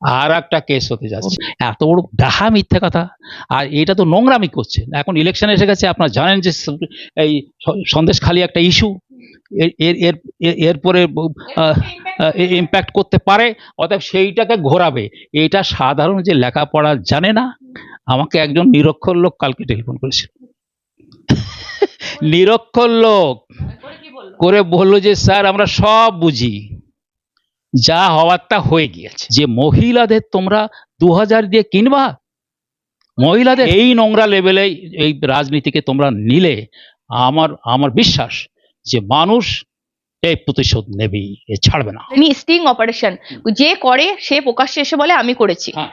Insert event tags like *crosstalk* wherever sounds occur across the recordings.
আর একটা কেস হতে যাচ্ছে। এত বড় ডাহা মিথ্যে কথা। আর এটা তো নোংরামি করছে। এখন ইলেকশন এসে গেছে আপনারা জানেন যে এই সন্দেশ খালি একটা ইস্যু এর এর এর- এরপরে ইম্প্যাক্ট করতে পারে অতএব সেইটাকে ঘোরাবে। এটা সাধারণ যে লেখাপড়া জানে না আমাকে একজন নিরক্ষর লোক কালকে টেলিফোন করেছিল। *laughs* নিরক্ষর লোক করে বলল যে স্যার আমরা সব বুঝি। যা হওয়ার তা হয়ে গিয়েছে। যে মহিলাদের তোমরা দু হাজার দিয়ে কিনবা? মহিলাদের এই নোংরা লেভেলে এই রাজনীতিকে তোমরা নিলে আমার আমার বিশ্বাস যে মানুষ এই প্রতিশোধ নেবেই এ ছাড়বে না। স্টিং অপারেশন যে করে সে প্রকাশ্যে এসে বলে আমি করেছি। হ্যাঁ।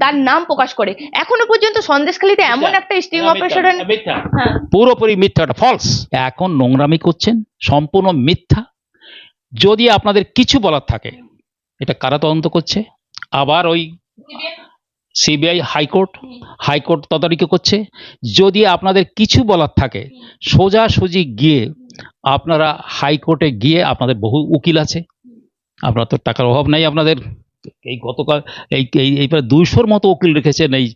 তার নাম প্রকাশ করে। এখনও পর্যন্ত সন্দেশখালীতে এমন একটা স্টিং অপারেশন হ্যাঁ। পুরোপুরি মিথ্যাটা ফলস এখন নোংরামি করছেন সম্পূর্ণ মিথ্যা। যদি আপনাদের কিছু বলার থাকে, এটা কারা তদন্ত করছে? আবার ওই সিবিআই হাইকোর্ট হাইকোর্ট তদারকি করছে। যদি আপনাদের কিছু বলার থাকে, সোজাসুজি গিয়ে আপনারা হাইকোর্টে গিয়ে আপনাদের বহু উকিল আছে। আপনার তো টাকার অভাব নাই আপনাদের। এই গতকাল, এই এই এই দুইশোর মতো উকিল রেখেছেন এই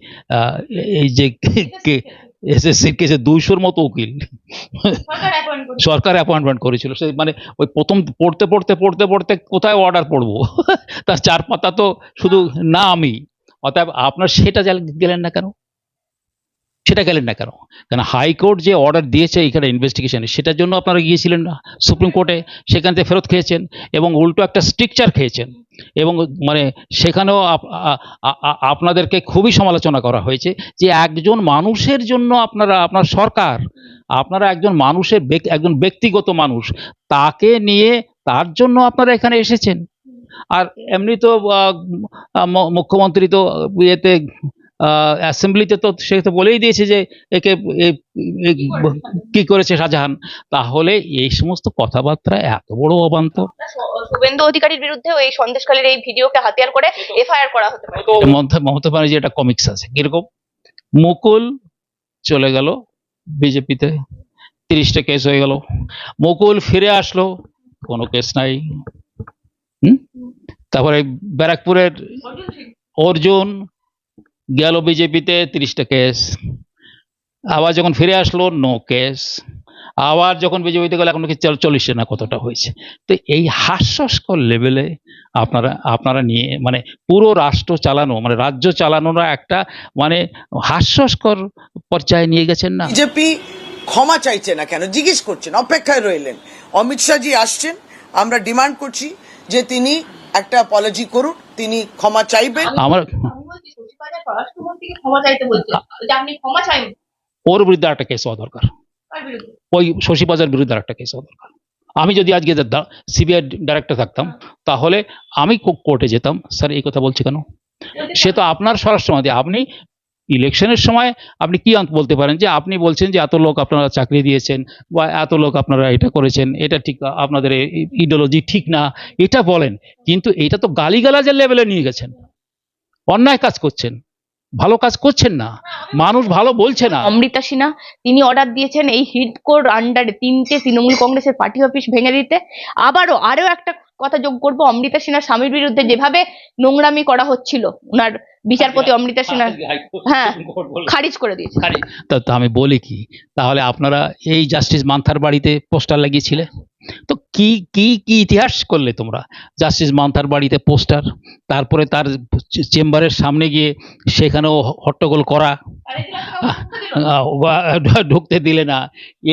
এই যে এসএসসির কেসে দুইশোর মতো উকিল। সরকার অ্যাপয়েন্টমেন্ট করেছিল। সে মানে ওই প্রথম পড়তে পড়তে পড়তে পড়তে কোথায় অর্ডার পড়ব? তার চার পাতা তো শুধু না আমি। অতএব আপনার সেটা গেলেন না কেন? সেটা গেলেন না কেন? কারণ হাইকোর্ট যে অর্ডার দিয়েছে এখানে ইনভেস্টিগেশনে সেটার জন্য আপনারা গিয়েছিলেন সুপ্রিম কোর্টে সেখান থেকে ফেরত খেয়েছেন এবং উল্টো একটা স্ট্রিকচার খেয়েছেন। এবং মানে সেখানেও আপনাদেরকে খুবই সমালোচনা করা হয়েছে যে একজন মানুষের জন্য আপনারা, আপনার সরকার, আপনারা একজন মানুষের একজন ব্যক্তিগত মানুষ, তাকে নিয়ে তার জন্য আপনারা এখানে এসেছেন। আর এমনি তো মুখ্যমন্ত্রী তো ইয়েতে অ্যাসেম্বলিতে তো সে তো বলেই দিয়েছে যে একে কি করেছে শাহজাহান? তাহলে এই সমস্ত কথাবার্তা এত বড় অবান্তর। শুভেন্দু অধিকারীর এই এই ভিডিওকে হাতিয়ার করে এফআইআর করা হতে পারে। এর মমতা ব্যানার্জি একটা কমিক্স আছে। কীরকম? মুকুল চলে গেল বিজেপিতে তিরিশটা কেস হয়ে গেল। মুকুল ফিরে আসলো কোনো কেস নাই। হুম? তারপরে ব্যারাকপুরের অর্জুন গেল বিজেপিতে তিরিশটা কেস। আবার যখন ফিরে আসলো নো কেস আবার যখন বিজেপিতে গেল এখন চল- চল্লিশে না কতটা হয়েছে? তো এই হাস্যস্কর লেভেলে আপনারা আপনারা নিয়ে মানে পুরো রাষ্ট্র চালানো মানে রাজ্য চালানোরা একটা মানে হাস্যস্কর পর্যায়ে নিয়ে গেছেন না? বিজেপি ক্ষমা চাইছে না কেন? জিজ্ঞেস করছেন অপেক্ষায় রইলেন। অমিত শাহজি আসছেন আমরা ডিমান্ড করছি যে তিনি একটা অপোলজি করুন তিনি ক্ষমা চাইবেন। আমার ওর বিরুদ্ধে একটা কেস হওয়া দরকার। ওই শশী বাজার বিরুদ্ধে একটা কেস হওয়া দরকার। আমি যদি আজকে সিবিআই ডাইরেক্টর থাকতাম তাহলে আমি কোর্টে যেতাম। স্যার এই কথা বলছি কেন? সে তো আপনার স্বরাষ্ট্রমন্ত্রী আপনি ইলেকশনের সময় আপনি কি বলতে পারেন যে আপনি বলছেন যে এত লোক আপনারা চাকরি দিয়েছেন বা এত লোক আপনারা এটা করেছেন এটা ঠিক আপনাদের ইডিওলজি ঠিক না এটা বলেন। কিন্তু এটা তো গালিগালাজের লেভেলে নিয়ে গেছেন। অন্যায় কাজ করছেন। ভালো কাজ করছেন না। মানুষ ভালো বলছে না। অমৃতা সিনহা, তিনি অর্ডার দিয়েছেন এই হিডকোর আন্ডারে তিনটে তৃণমূল কংগ্রেসের পার্টি অফিস ভেঙে দিতে। আবারও আরও একটা কথা যোগ করব। অমৃতা সিনহা স্বামীর বিরুদ্ধে যেভাবে নোংরামি করা হচ্ছিল ওনার বিচারপতি অমৃতা সিনহা হ্যাঁ, *laughs* খারিজ করে দিয়েছে। তা তা আমি বলি কি তাহলে আপনারা এই জাস্টিস মান্থার বাড়িতে পোস্টার লাগিয়েছিলে? তো কি কি কি ইতিহাস করলে তোমরা? জাস্টিস মান্থার বাড়িতে পোস্টার তারপরে তার চেম্বারের সামনে গিয়ে সেখানেও হট্টগোল করা ঢুকতে দিলে না।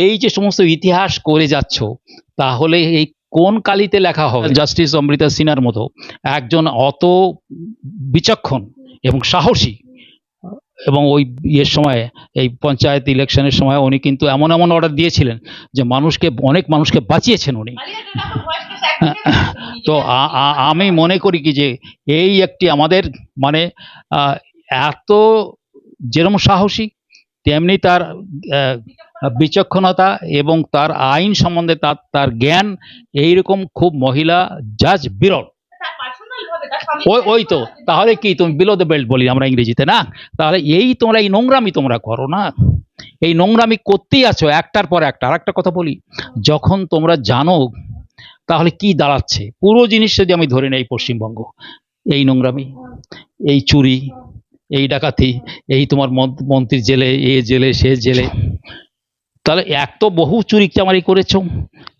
এই যে সমস্ত ইতিহাস করে যাচ্ছ তাহলে এই কোন কালিতে লেখা হবে? জাস্টিস অমৃতা সিনহার মতো একজন অত বিচক্ষণ এবং সাহসী এবং ওই ইয়ের সময়, এই পঞ্চায়েত ইলেকশনের সময় উনি কিন্তু এমন এমন অর্ডার দিয়েছিলেন যে মানুষকে, অনেক মানুষকে বাঁচিয়েছেন উনি। তো আমি মনে করি কি যে এই একটি আমাদের মানে এত যেরকম সাহসী তেমনি তার বিচক্ষণতা এবং তার আইন সম্বন্ধে তার তার জ্ঞান এইরকম খুব মহিলা জাজ বিরল। ওই ওই তো তাহলে কি তুমি বিলো দ্য বেল্ট বলি আমরা ইংরেজিতে না? তাহলে এই তোমরা এই নোংরামি তোমরা করো না? এই নোংরামি করতেই আছো একটার পর একটা। আর একটা কথা বলি যখন তোমরা জানো তাহলে কি দাঁড়াচ্ছে? পুরো জিনিস যদি আমি ধরে নেই পশ্চিমবঙ্গ এই নোংরামি এই চুরি এই ডাকাতি, এই তোমার মন- মন্ত্রীর জেলে, এ জেলে, সে জেলে। তাহলে এক তো বহু চুরি চামারি করেছ,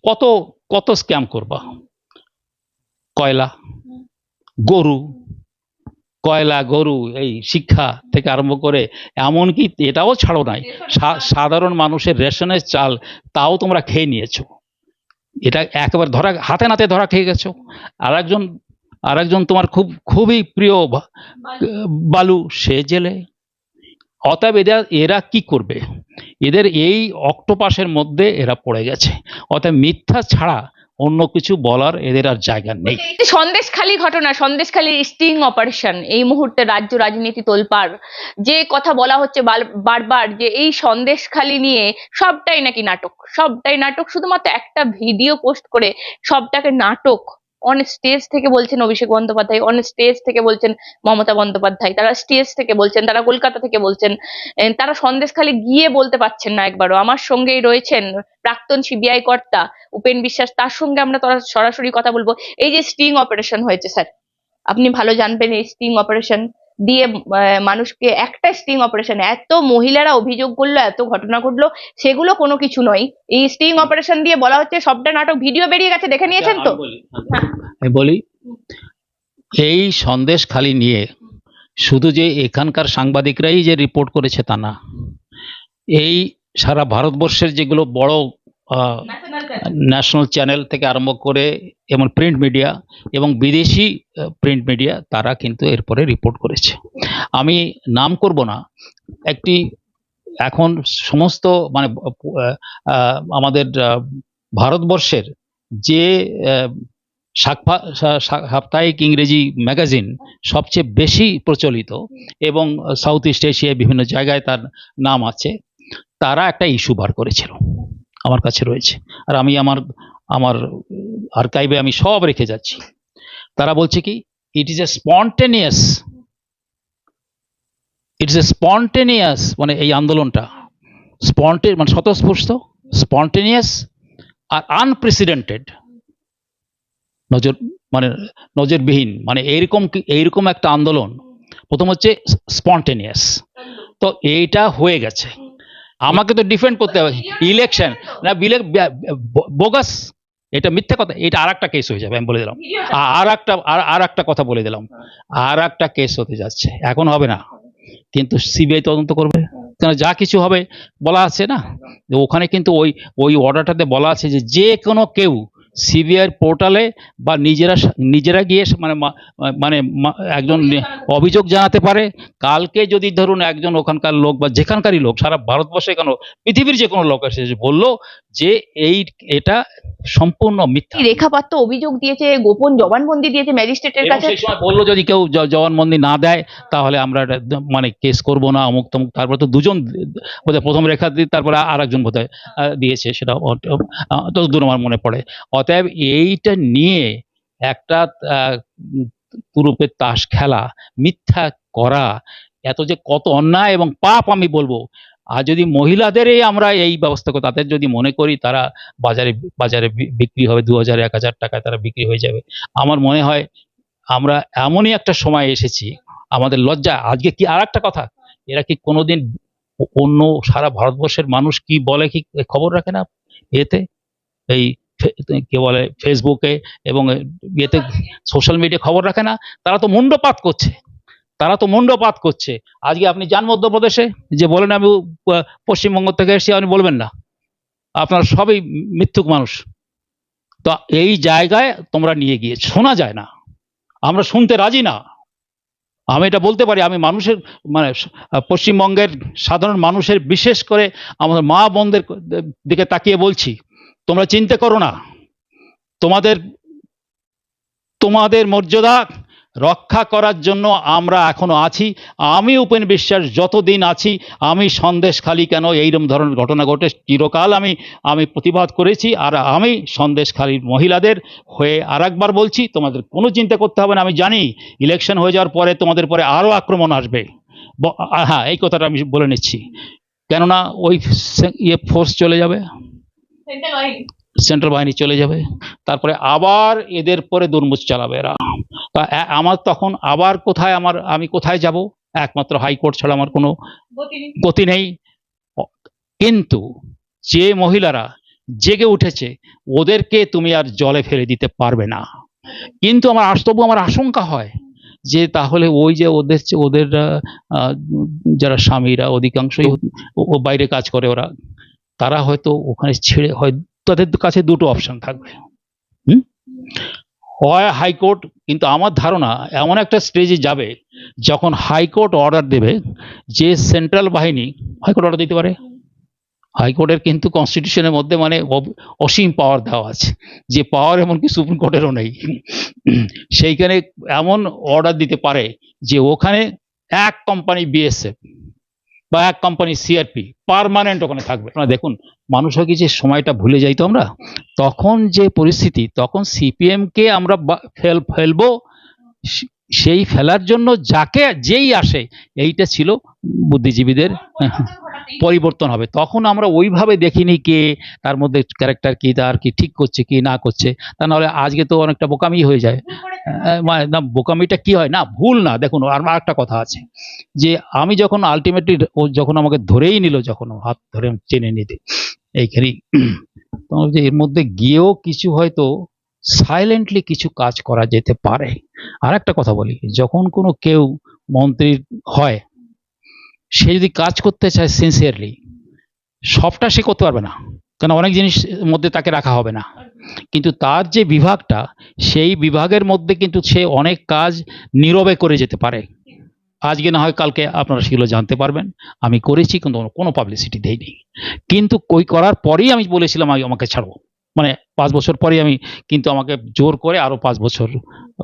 কত কত স্ক্যাম করবা? কয়লা, গরু কয়লা, গরু, এই শিক্ষা থেকে আরম্ভ করে, এমনকি এটাও ছাড়ো নাই। সাধারণ মানুষের রেশনের চাল, তাও তোমরা খেয়ে নিয়েছো। এটা একেবারে ধরা, হাতে নাতে ধরা খেয়ে গেছো। আর একজন আর একজন তোমার খুব, খুবই প্রিয় বালু, সে জেলে। অতএব এরা এরা কি করবে? এদের এই অক্টোপাসের মধ্যে এরা পড়ে গেছে। অতএব মিথ্যা ছাড়া অন্য কিছু বলার এদের আর জায়গা নেই। সন্দেশখালী ঘটনা, সন্দেশখালী স্টিং অপারেশন এই মুহূর্তে রাজ্য রাজনীতি তোলপাড়। যে কথা বলা হচ্ছে বারবার যে এই সন্দেশখালী নিয়ে সবটাই নাকি নাটক। সবটাই নাটক, শুধুমাত্র একটা ভিডিও পোস্ট করে সবটাকে নাটক অন স্টেজ থেকে বলছেন অভিষেক বন্দ্যোপাধ্যায় অন স্টেজ থেকে বলছেন মমতা বন্দ্যোপাধ্যায়, তারা স্টেজ থেকে বলছেন, তারা কলকাতা থেকে বলছেন তারা সন্দেশখালি গিয়ে বলতে পারছেন না একবারও। আমার সঙ্গেই রয়েছেন প্রাক্তন সিবিআই কর্তা উপেন বিশ্বাস, তার সঙ্গে আমরা তোরা- সরাসরি কথা বলব। এই যে স্টিং অপারেশন হয়েছে স্যার আপনি ভালো জানবেন এই স্টিং অপারেশন দিয়ে আহ, মানুষকে একটা স্টিং অপারেশন এত মহিলারা অভিযোগ করল এত ঘটনা ঘটলো সেগুলো কোনো কিছু নয়। এই স্টিং অপারেশন দিয়ে বলা হচ্ছে সবটা নাটক ভিডিও বেরিয়ে গেছে দেখে নিয়েছেন তো? হ্যাঁ। আমি বলি এই সন্দেশ খালি নিয়ে শুধু যে এখানকার সাংবাদিকরাই যে রিপোর্ট করেছে তা না এই সারা ভারতবর্ষের যেগুলো বড় ন্যাশনাল চ্যানেল থেকে আরম্ভ করে এবং প্রিন্ট মিডিয়া এবং বিদেশি প্রিন্ট মিডিয়া তারা কিন্তু এরপরে রিপোর্ট করেছে। আমি নাম করব না, একটি এখন সমস্ত মানে আমাদের ভারতবর্ষের যে সাপ্তাহিক ইংরেজি ম্যাগাজিন সবচেয়ে বেশি প্রচলিত এবং সাউথ ইস্ট এশিয়ায় বিভিন্ন জায়গায় তার নাম আছে, তারা একটা ইস্যু বার করেছিল। আমার কাছে রয়েছে। আর আমি আমার আমার আর্কাইভে আমি সব রেখে যাচ্ছি। তারা বলছে কি it is a spontaneous it is a spontaneous মানে এই আন্দোলনটা। স্পন্টে মানে স্বতঃস্ফূর্ত স্পন্টেনিয়াস আর আনপ্রেসিডেন্টেড নজর মানে নজরবিহীন। মানে এইরকম এইরকম একটা আন্দোলন। প্রথম হচ্ছে স্পন্টেনিয়াস তো এইটা হয়ে গেছে। আমাকে তো ডিফেন্ড করতে হবে। ইলেকশন না বিলে বোগাস এটা মিথ্যা কথা। এটা আর একটা কেস হয়ে যাবে, আমি বলে দিলাম। আর একটা আর- একটা কথা বলে দিলাম। আর একটা কেস হতে যাচ্ছে। এখন হবে না। কিন্তু সিবিআই তদন্ত করবে। কেন, যা কিছু হবে বলা আছে না? ওখানে কিন্তু ওই ওই অর্ডারটাতে বলা আছে যে যে কোনো কেউ সিবিআই পোর্টালে বা নিজেরা নিজেরা গিয়ে মানে মানে একজন অভিযোগ জানাতে পারে। কালকে যদি ধরুন একজন ওখানকার লোক বা যেখানকারই লোক, সারা ভারতবর্ষে কেন, পৃথিবীর যে কোনো লোক এসে বলল যে এই এটা সম্পূর্ণ মিথ্যা। রেখা পাত্র অভিযোগ দিয়েছে গোপন জবানবন্দি দিয়েছে ম্যাজিস্ট্রেটের কাছে? বলল যদি কেউ জবানবন্দি না দেয় তাহলে আমরা মানে কেস করব না অমুক তমুক তারপরে তো দুজন প্রথম রেখা দিয়ে তারপরে আর একজন বোধহয় দিয়েছে সেটা তো দূর আমার মনে পড়ে। অতএব এইটা নিয়ে একটা তুরুপের তাস খেলা মিথ্যা করা এত যে কত অন্যায় এবং পাপ আমি বলব আর যদি মহিলাদেরই আমরা এই ব্যবস্থা করি, তাদের যদি মনে করি তারা বাজারে বাজারে বিক্রি হবে দু হাজার এক হাজার টাকায় তারা বিক্রি হয়ে যাবে। আমার মনে হয় আমরা এমনই একটা সময় এসেছি, আমাদের লজ্জা। আজকে কি আর একটা কথা, এরা কি কোনোদিন অন্য সারা ভারতবর্ষের মানুষ কি বলে কি খবর রাখে না এতে এই কে বলে ফেসবুকে এবং ইয়েতে সোশ্যাল মিডিয়া খবর রাখে না? তারা তো মুন্ডপাত করছে। তারা তো মুন্ডপাত করছে। আজকে আপনি যান মধ্যপ্রদেশে, যে বলেন আমি পশ্চিমবঙ্গ থেকে এসে আপনি বলবেন না। আপনার সবই মিথ্যুক মানুষ। তো এই জায়গায় তোমরা নিয়ে গিয়ে, শোনা যায় না। আমরা শুনতে রাজি না। আমি এটা বলতে পারি, আমি মানুষের মানে পশ্চিমবঙ্গের সাধারণ মানুষের, বিশেষ করে আমাদের মা বোনদের দিকে তাকিয়ে বলছি, তোমরা চিন্তা করো না। তোমাদের তোমাদের মর্যাদা রক্ষা করার জন্য আমরা এখনও আছি। আমি উপেন বিশ্বাস যতদিন আছি, আমি সন্দেশখালি কেন এইরকম ধরনের ঘটনা ঘটে? চিরকাল আমি আমি প্রতিবাদ করেছি আর আমি সন্দেশখালীর মহিলাদের হয়ে আর একবার বলছি, তোমাদের কোনো চিন্তা করতে হবে না। আমি জানি ইলেকশন হয়ে যাওয়ার পরে তোমাদের পরে আরও আক্রমণ আসবে। হ্যাঁ এই কথাটা আমি বলে নিচ্ছি। কেননা ওই ইয়ে ফোর্স চলে যাবে। সেন্ট্রাল বাহিনী চলে যাবে তারপরে আবার এদের পরে দুর্মুচ চালাবে এরা। তা আমার তখন আবার কোথায় আমার আমি কোথায় যাব? একমাত্র হাইকোর্ট ছাড়া আমার কোনো গতি নেই। কিন্তু যে মহিলারা জেগে উঠেছে ওদেরকে তুমি আর জলে ফেলে দিতে পারবে না। কিন্তু আমার আস- তবু আমার আশঙ্কা হয় যে তাহলে ওই যে ওদের ওদের যারা স্বামীরা অধিকাংশই ও- ও বাইরে কাজ করে ওরা তারা হয়তো ওখানে ছেড়ে হয় তাদের কাছে দুটো অপশন থাকবে। হুম? হয় হাইকোর্ট কিন্তু আমার ধারণা এমন একটা স্টেজে যাবে, যখন হাইকোর্ট অর্ডার দেবে, যে সেন্ট্রাল বাহিনী হাইকোর্ট অর্ডার দিতে পারে? হাইকোর্টের কিন্তু কনস্টিটিউশনের মধ্যে মানে অসীম পাওয়ার দেওয়া আছে। যে পাওয়ার এমনকি সুপ্রিম কোর্টেরও নেই। সেইখানে এমন অর্ডার দিতে পারে যে ওখানে এক কোম্পানি বিএসএফ বা এক কোম্পানি সিআরপি পারমানেন্ট ওখানে থাকবে। আপনারা দেখুন মানুষ হয় কি যে সময়টা ভুলে যাই তো আমরা? তখন যে পরিস্থিতি, তখন সিপিএমকে আমরা ফেল ফেলব সেই ফেলার জন্য যাকে যেই আসে, এইটা ছিল বুদ্ধিজীবীদের, পরিবর্তন হবে। তখন আমরা ওইভাবে দেখিনি কে, তার মধ্যে ক্যারেক্টার কি, তার কি ঠিক করছে কি না করছে। তা নাহলে আজকে তো অনেকটা বোকামি হয়ে যায়। মানে না, বোকামিটা কি হয়? না, ভুল না। দেখুন, আর একটা কথা আছে, যে আমি যখন আলটিমেটলি ও যখন আমাকে ধরেই নিল, যখন হাত ধরে টেনে নিতে, এইখানেই যে এর মধ্যে গিয়েও কিছু হয়তো সাইলেন্টলি কিছু কাজ করা যেতে পারে। আর একটা কথা বলি, যখন কোনো কেউ মন্ত্রী হয়, সে যদি কাজ করতে চায় সিনসিয়ারলি সবটা সে করতে পারবে না। কারণ অনেক জিনিস মধ্যে তাকে রাখা হবে না। কিন্তু তার যে বিভাগটা, সেই বিভাগের মধ্যে কিন্তু সে অনেক কাজ নীরবে করে যেতে পারে। আজকে না হয় কালকে আপনারা সেগুলো জানতে পারবেন। আমি করেছি, কিন্তু কোনো পাবলিসিটি দেয়নি কিন্তু কই করার পরেই আমি বলেছিলাম আমি আমাকে ছাড়ো। মানে পাঁচ বছর পরেই আমি কিন্তু আমাকে জোর করে আরও পাঁচ বছর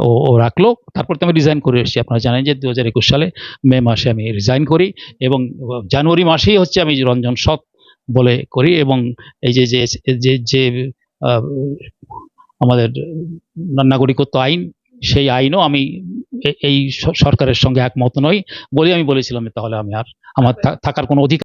ও ও রাখল। তারপর তো আমি রিজাইন করে এসেছি। আপনারা জানেন যে দু হাজার একুশ সালে মে মাসে আমি রিজাইন করি এবং জানুয়ারি মাসেই হচ্ছে আমি রঞ্জন সৎ বলে করি এবং এই যে যে যে যে আমাদের নাগরিকত্ব আইন সেই আইনও আমি এই সরকারের সঙ্গে একমত নই বলে আমি বলেছিলাম তাহলে আমি আর আমার থাকার কোনো অধিকার